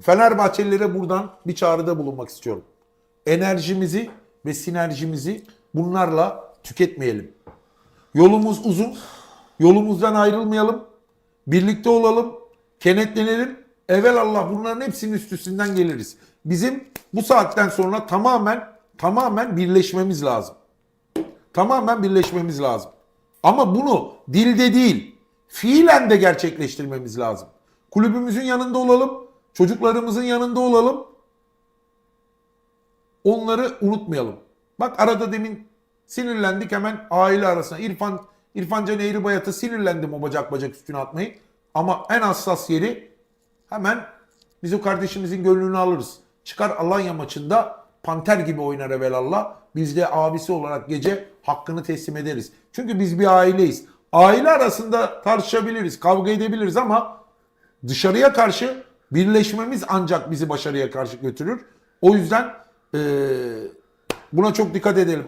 Fenerbahçelilere buradan bir çağrıda bulunmak istiyorum. Enerjimizi ve sinerjimizi bunlarla tüketmeyelim. Yolumuz uzun. Yolumuzdan ayrılmayalım. Birlikte olalım. Kenetlenelim. Evelallah bunların hepsinin üstesinden geliriz. Bizim bu saatten sonra tamamen tamamen birleşmemiz lazım. Tamamen birleşmemiz lazım. Ama bunu dilde değil, fiilen de gerçekleştirmemiz lazım. Kulübümüzün yanında olalım, çocuklarımızın yanında olalım. Onları unutmayalım. Bak arada demin sinirlendik hemen aile arasına. İrfan İrfan Can Eğribayat'a sinirlendim o bacak bacak üstüne atmayı. Ama en hassas yeri hemen biz o kardeşimizin gönlünü alırız. Çıkar Alanya maçında panter gibi oynar evelallah. Biz de abisi olarak gece hakkını teslim ederiz. Çünkü biz bir aileyiz. Aile arasında tartışabiliriz, kavga edebiliriz ama dışarıya karşı birleşmemiz ancak bizi başarıya karşı götürür. O yüzden eee, buna çok dikkat edelim.